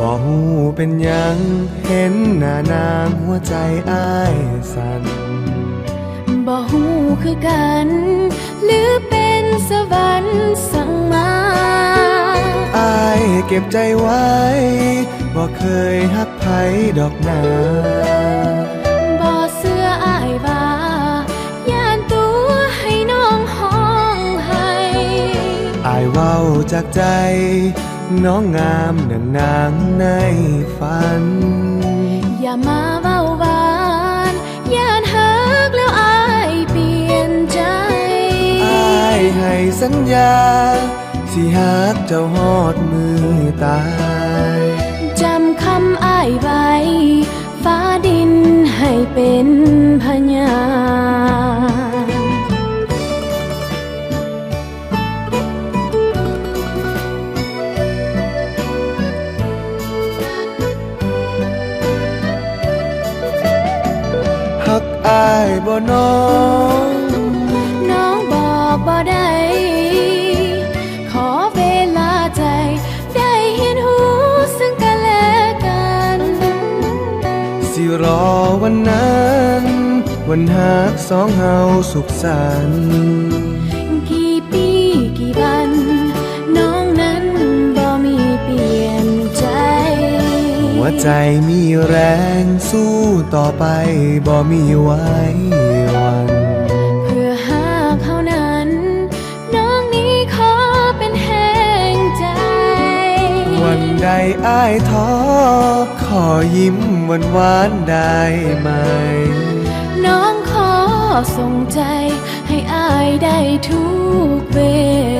บ่ฮู้เป็นหยังเห็นหน้านางหัวใจอ้ายสั่นบ่ฮู้คือกัน หรือเป็นสวรรค์สั่งมาอายเก็บใจไว้บ่เคยฮักไผดอกนาบ่เสื้ออายว่าย่านตัวให้น้องห้องให้อายเว้าจากใจ น้องงามดังนางในฝัน อย่ามาเว้าหวานย่านฮักแล้วอายเปลี่ยนใจอายให้สัญญา สิฮักเจ้าฮอดมือตาย บ่น้องน้องบอกบ่ได้ขอเวลาใจ ได้เห็นหูซึ่งกันและกัน สิรอวันนั้น วันหักสองเฮาสุขสันต์ ใจมีแรงสู้ต่อไปบ่มีไว้วัน เพื่อหาเขานั้น น้องนี้ขอเป็นแห่งใจ วันใดอ้ายท้อขอยิ้มหวานหวานๆได้ไหม น้องขอส่งใจให้อายได้ทุกเวลา